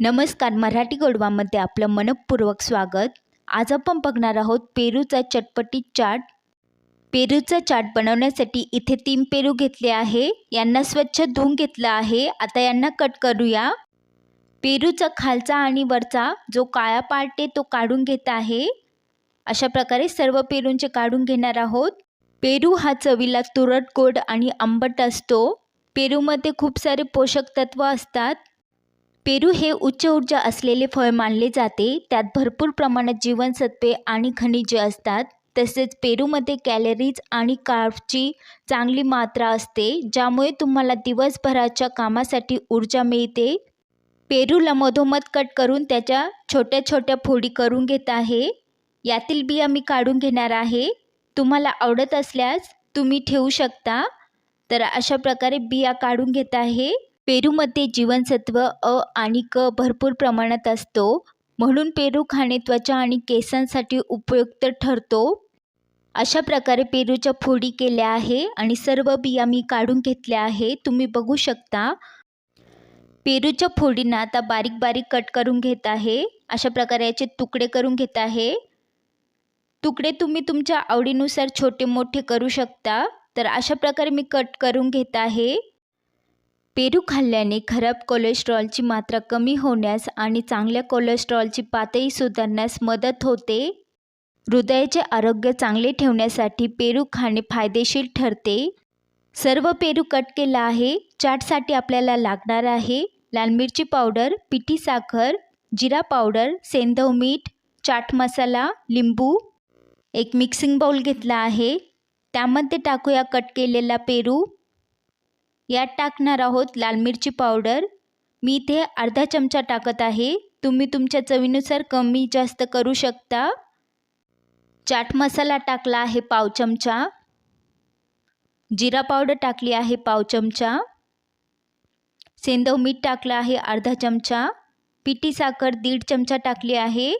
नमस्कार मराठी गोडवामध्ये आपलं मनपूर्वक स्वागत. आज आपण बघणार आहोत पेरूचा चटपटीत चाट. पेरूचा चाट बनवण्यासाठी इथे तीन पेरू घेतले आहे. यांना स्वच्छ धुवून घेतलं आहे. आता यांना कट करूया. पेरूचा खालचा आणि वरचा जो काळा पार्ट आहे तो काढून घेत आहे. अशा प्रकारे सर्व पेरूंचे काढून घेणार आहोत. पेरू हा चवीला तुरट गोड आणि आंबट असतो. पेरूमध्ये खूप सारे पोषक तत्व असतात. पेरू हे उच्च ऊर्जा असलेले फळ मानले जाते. त्यात भरपूर प्रमाणात जीवनसत्वे आणि खनिजे असतात. तसेच पेरूमध्ये कॅलरीज आणि कार्बची चांगली मात्रा असते ज्यामुळे तुम्हाला दिवसभराच्या कामासाठी ऊर्जा मिळते. पेरूला मधोमध कट करून त्याच्या छोट्या छोट्या फोडी करून घेत आहे. यातील बिया मी काढून घेणार आहे. तुम्हाला आवडत असल्यास तुम्ही ठेवू शकता. तर अशा प्रकारे बिया काढून घेत आहे. पेरूमध्ये जीवनसत्व अ आणि क भरपूर प्रमाणात असतो. म्हणून पेरू खाणे त्वचा आणि केसांसाठी उपयुक्त ठरतो. अशा प्रकारे पेरूच्या फोडी केल्या आहे आणि सर्व बिया मी काढून घेतल्या आहे. तुम्ही बघू शकता. पेरूच्या फोडींना आता बारीक बारीक कट करून घेत आहे. अशा प्रकारे याचे तुकडे करून घेत आहे. तुकडे तुम्ही तुमच्या आवडीनुसार छोटे मोठे करू शकता. तर अशा प्रकारे मी कट करून घेत आहे. पेरू खाल्ल्याने खराब कोलेस्ट्रॉलची मात्रा कमी होण्यास आणि चांगल्या कोलेस्ट्रॉलची पातळी सुधारण्यास मदत होते. हृदयाचे आरोग्य चांगले ठेवण्यासाठी पेरू खाणे फायदेशीर ठरते. सर्व पेरू कट केला आहे. चाटसाठी आपल्याला लागणार आहे. लाल मिरची पावडर पिठी साखर जिरा पावडर सेंधव मीठ चाट मसाला लिंबू. एक मिक्सिंग बाऊल घेतला आहे. त्यामध्ये टाकूया कट केलेला पेरू. यात टाकणार आहोत लाल मिरची पावडर. मी इथे अर्धा चमचा टाकत आहे. तुम्ही तुमच्या चवीनुसार कमी जास्त करू शकता. चाट मसाला टाकला आहे पाव चमचा. जिरा पावडर टाकली आहे पाव चमचा. सेंदव मीठ टाकलं आहे अर्धा चमचा. पिठी साखर दीड चमचा टाकली आहे.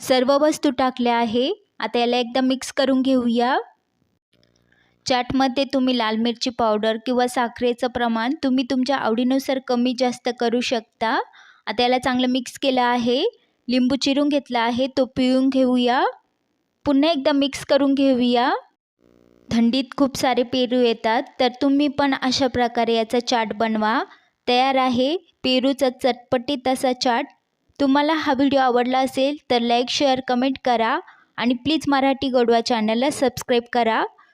सर्व वस्तू टाकल्या आहे. आता याला एकदा मिक्स करून घेऊया. चाटमध्ये तुम्ही लाल मिरची पावडर किंवा साखरेचं प्रमाण तुम्ही तुमच्या आवडीनुसार कमी जास्त करू शकता. आता याला चांगलं मिक्स केलं आहे. लिंबू चिरून घेतला आहे. तो पिळून घेऊया. पुन्हा एकदा मिक्स करून घेऊया. थंडीत खूप सारे पेरू येतात. तर तुम्ही पण अशा प्रकारे याचा चाट बनवा. तयार आहे. पेरूचा चटपटीत असा चाट. तुम्हाला हा व्हिडिओ आवडला असेल तर लाईक शेअर कमेंट करा. आणि प्लीज मराठी गोडवा चॅनलला सबस्क्राईब करा.